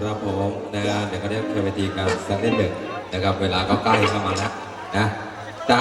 ครับผมนะเดี๋ยวก็ได้เคลียร์วิทีกันสักนิดหนึ่งนะครับ เวลาก็ใกล้เข้ามาแล้วนะจ๋า